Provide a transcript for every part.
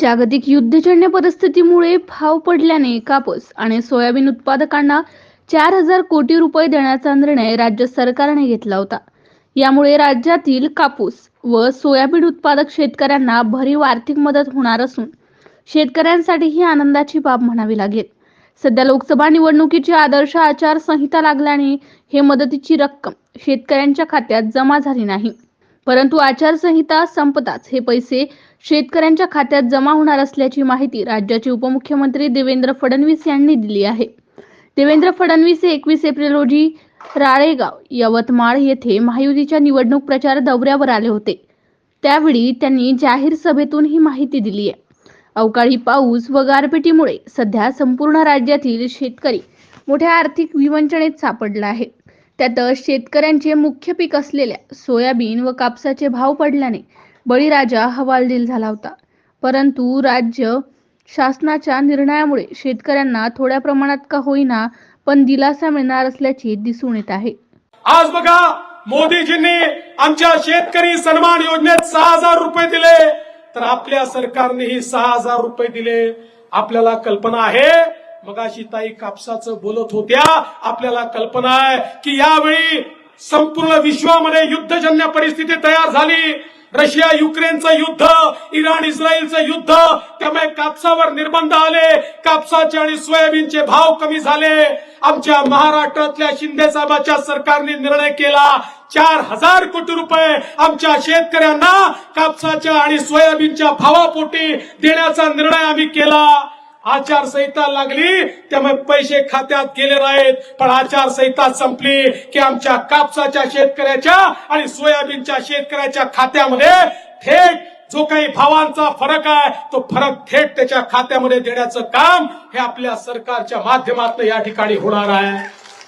जागतिक युद्धजन्य परिस्थितीमुळे भाव पडल्याने कापूस आणि सोयाबीन उत्पादकांना चार हजार कोटी रुपये देण्याचा निर्णय राज्य सरकारने घेतला होता. यामुळे राज्यातील कापूस व सोयाबीन उत्पादक शेतकऱ्यांना भरीव आर्थिक मदत होणार असून शेतकऱ्यांसाठी ही आनंदाची बाब म्हणावी लागेल. सध्या लोकसभा निवडणुकीची आदर्श आचारसंहिता लागल्याने हे मदतीची रक्कम शेतकऱ्यांच्या खात्यात जमा झाली नाही. परंतु आचारसंहिता संपताच. हे पैसे शेतकऱ्यांच्या खात्यात जमा होणार असल्याची माहिती राज्याचे उपमुख्यमंत्री देवेंद्र फडणवीस यांनी दिली आहे. देवेंद्र फडणवीस हे एकवीस एप्रिल रोजी राळेगाव यवतमाळ येथे महायुतीच्या निवडणूक प्रचार दौऱ्यावर आले होते. त्यावेळी त्यांनी जाहीर सभेतून ही माहिती दिली आहे. अवकाळी पाऊस व गारपिटीमुळे सध्या संपूर्ण राज्यातील शेतकरी मोठ्या आर्थिक विवंचनेत सापडला आहे. त्यात शेतकऱ्यांचे मुख्य पीक असलेल्या सोयाबीन व कापसाचे भाव पडल्याने बळीराजा हवालदिल झाला होता. परंतु राज्य शासनाच्या निर्णयामुळे शेतकऱ्यांना थोड्या प्रमाणात का होईना पण दिलासा मिळणार असल्याचे दिसून येत आहे. आज बघा मोदीजींनी आमच्या शेतकरी सन्मान योजनेत सहा हजार रुपये दिले. तर आपल्या सरकारनेही सहा हजार रुपये दिले. आपल्याला कल्पना आहे मगाशी ताई कापसाचं बोलत होत्या. आपल्याला कल्पना आहे की यावेळी संपूर्ण विश्वामध्ये युद्धजन्य परिस्थिती तयार झाली. रशिया युक्रेनचं युद्ध इराण इस्रायलचं युद्ध त्यामुळे कापसावर निर्बंध आले. कापसाचे आणि सोयाबीनचे भाव कमी झाले. आमच्या महाराष्ट्रातल्या शिंदेसाहेबांच्या सरकारने निर्णय केला. चार हजार कोटी रुपये आमच्या शेतकऱ्यांना कापसाच्या आणि सोयाबीनच्या भावापोटी देण्याचा निर्णय आम्ही केला. आचारसंहिता लागली त्यामुळे पैसे खात्यात गेले नाहीत. पण आचारसंहिता संपली की आमच्या कापसाच्या शेतकऱ्याच्या आणि सोयाबीनच्या शेतकऱ्याच्या खात्यामध्ये थेट जो काही भावांचा फरक आहे तो फरक थेट त्याच्या खात्यामध्ये देण्याचं काम हे आपल्या सरकारच्या माध्यमातून या ठिकाणी होणार आहे.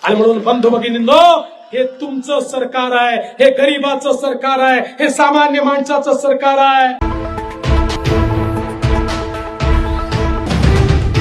आणि म्हणून बंधू भगिनींनो हे तुमचं सरकार आहे हे गरीबाचं सरकार आहे हे सामान्य माणसाचं सरकार आहे.